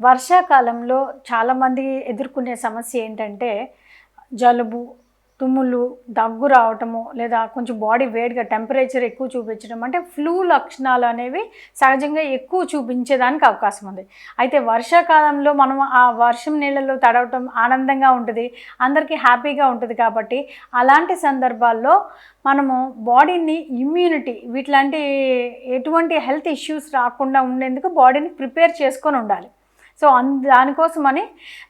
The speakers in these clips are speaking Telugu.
వర్షాకాలంలో చాలామంది ఎదుర్కొనే సమస్య ఏంటంటే జలుబు తుమ్ములు దగ్గు రావటము లేదా కొంచెం బాడీ వేడిగా టెంపరేచర్ ఎక్కువ చూపించడం అంటే ఫ్లూ లక్షణాలు అనేవి సహజంగా ఎక్కువ చూపించేదానికి అవకాశం ఉంది. అయితే వర్షాకాలంలో మనం ఆ వర్షం నీళ్ళలో తడవటం ఆనందంగా ఉంటుంది అందరికీ హ్యాపీగా ఉంటుంది కాబట్టి అలాంటి సందర్భాల్లో మనము బాడీని ఇమ్యూనిటీ వీటిలాంటి ఎటువంటి హెల్త్ ఇష్యూస్ రాకుండా ఉండేందుకు బాడీని ప్రిపేర్ చేసుకొని ఉండాలి. సో అన్ దానికోసమని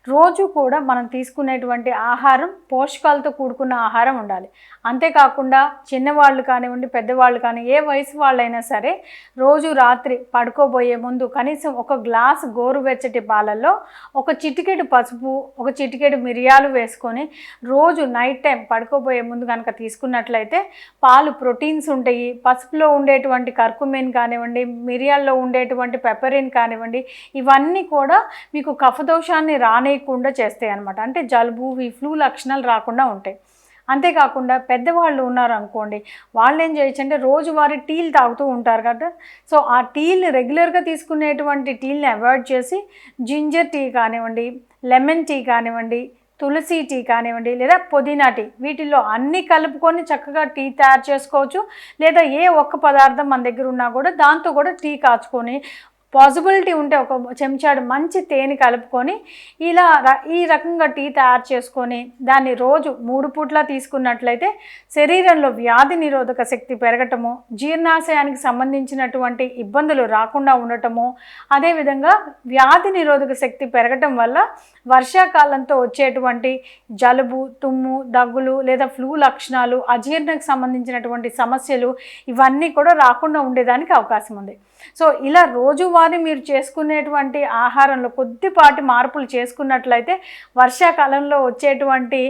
రోజు కూడా మనం తీసుకునేటువంటి ఆహారం పోషకాలతో కూడుకున్న ఆహారం ఉండాలి. అంతేకాకుండా చిన్నవాళ్ళు కానివ్వండి పెద్దవాళ్ళు కానీ ఏ వయసు వాళ్ళైనా సరే రోజు రాత్రి పడుకోబోయే ముందు కనీసం ఒక గ్లాస్ గోరువెచ్చటి పాలల్లో ఒక చిటికెడు పసుపు ఒక చిటికెడు మిరియాలు వేసుకొని రోజు నైట్ టైం పడుకోబోయే ముందు కనుక తీసుకున్నట్లయితే పాలు ప్రోటీన్స్ ఉంటాయి. పసుపులో ఉండేటువంటి కర్కుమిన్ కానివ్వండి మిరియాల్లో ఉండేటువంటి పెపరిన్ కానివ్వండి ఇవన్నీ కూడా మీకు కఫదోషాన్ని రానేయకుండా చేస్తాయి అనమాట అంటే జలుబు ఈ ఫ్లూ లక్షణాలు రాకుండా ఉంటాయి. అంతేకాకుండా పెద్దవాళ్ళు ఉన్నారు అనుకోండి వాళ్ళు ఏం చేయొచ్చు అంటే రోజువారి టీలు తాగుతూ ఉంటారు కదా. సో ఆ టీలు రెగ్యులర్గా తీసుకునేటువంటి టీల్ని అవాయిడ్ చేసి జింజర్ టీ కానివ్వండి లెమన్ టీ కానివ్వండి తులసి టీ కానివ్వండి లేదా పుదీనా టీ వీటిల్లో అన్నీ కలుపుకొని చక్కగా టీ తయారు చేసుకోవచ్చు. లేదా ఏ ఒక్క పదార్థం మన దగ్గర ఉన్నా కూడా దాంతో కూడా టీ కాచుకొని పాసిబిలిటీ ఉంటే ఒక చెంచాడు మంచి తేనె కలుపుకొని ఇలా ఈ రకంగా టీ తయారు చేసుకొని దాన్ని రోజు మూడు పూట్లా తీసుకున్నట్లయితే శరీరంలో వ్యాధి నిరోధక శక్తి పెరగటము జీర్ణాశయానికి సంబంధించినటువంటి ఇబ్బందులు రాకుండా ఉండటము అదేవిధంగా వ్యాధి నిరోధక శక్తి పెరగటం వల్ల వర్షాకాలంతో వచ్చేటువంటి జలుబు తుమ్ము దగ్గులు లేదా ఫ్లూ లక్షణాలు అజీర్ణకు సంబంధించినటువంటి సమస్యలు ఇవన్నీ కూడా రాకుండా ఉండేదానికి అవకాశం ఉంది. సో ఇలా రోజు రోజువారీ మీరు చేసుకునేటువంటి ఆహారంలో కొద్దిపాటి మార్పులు చేసుకున్నట్లయితే వర్షాకాలంలో వచ్చేటువంటి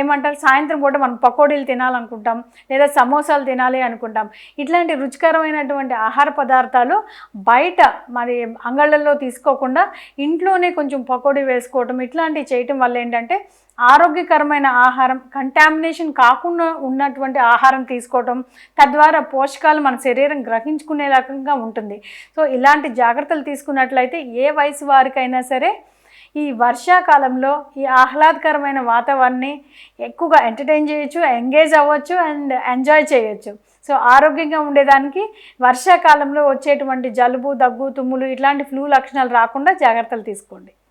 ఏమంటారు సాయంత్రం పూట మనం పకోడీలు తినాలనుకుంటాం లేదా సమోసాలు తినాలి అనుకుంటాం. ఇట్లాంటి రుచికరమైనటువంటి ఆహార పదార్థాలు బయట మరి అంగళ్ళల్లో తీసుకోకుండా ఇంట్లోనే కొంచెం పకోడీ వేసుకోవటం ఇట్లాంటివి చేయటం వల్ల ఏంటంటే ఆరోగ్యకరమైన ఆహారం కంటామినేషన్ కాకుండా ఉన్నటువంటి ఆహారం తీసుకోవటం తద్వారా పోషకాలు మన శరీరం గ్రహించుకునే రకంగా ఉంటుంది. సో ఇలా ఇలాంటి జాగ్రత్తలు తీసుకున్నట్లయితే ఏ వయసు వారికైనా సరే ఈ వర్షాకాలంలో ఈ ఆహ్లాదకరమైన వాతావరణాన్ని ఎక్కువగా ఎంటర్టైన్ చేయొచ్చు ఎంగేజ్ అవ్వచ్చు అండ్ ఎంజాయ్ చేయొచ్చు. సో ఆరోగ్యంగా ఉండేదానికి వర్షాకాలంలో వచ్చేటువంటి జలుబు దగ్గు తుమ్ములు ఇట్లాంటి ఫ్లూ లక్షణాలు రాకుండా జాగ్రత్తలు తీసుకోండి.